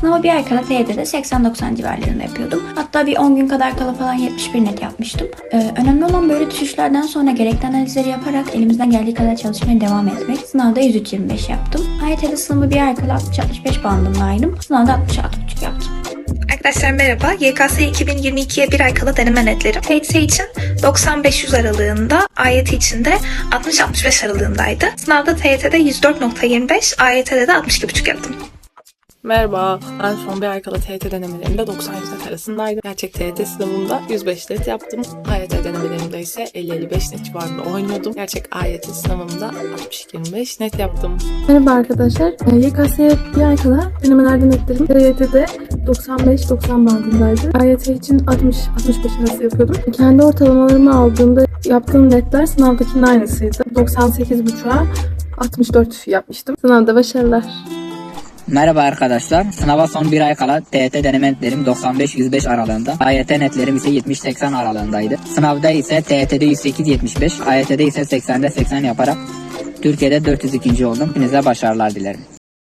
Sınava bir ay kala TYT'de 80-90 civarlarında yapıyordum. Hatta bir 10 gün kadar kala falan 71 net yapmıştım. Ee, önemli olan böyle düşüşlerden sonra gerekli analizleri yaparak elimizden geldiği kadar çalışmaya devam etmek. Sınavda 103-25 yaptım. AYT'de sınavı bir ay kala 60-65 bandındaydım. Sınavda 66,5 yaptım. Arkadaşlar merhaba. YKS 2022'ye bir ay kala deneme netlerim. TYT için 90-500 aralığında, AYT için de 60-65 aralığındaydı. Sınavda TYT'de 104.25, AYT'de de 62.5 yaptım. Merhaba, ben son bir ay kala TYT denemelerinde 90 net arasındaydım. Gerçek TYT sınavında 105 net yaptım. AYT denemelerimde ise 50-55 net civarında oynuyordum. Gerçek AYT sınavımda 62-25 net yaptım. Merhaba arkadaşlar. YKS'ye bir ay kala denemelerde netlerim TYT'de 95-90 bandındaydı. AYT için 60-65 arası yapıyordum. Kendi ortalamalarımı aldığımda yaptığım netler sınavdakinin aynısıydı. 98.5'a 64 yapmıştım. Sınavda başarılar. Merhaba arkadaşlar. Sınava son bir ay kala TYT deneme netlerim 95-105 aralığında. AYT netlerim ise 70-80 aralığındaydı. Sınavda ise TYT'de 108-75, AYT'de ise 80'de 80 yaparak Türkiye'de 402. oldum. Hepinize başarılar dilerim.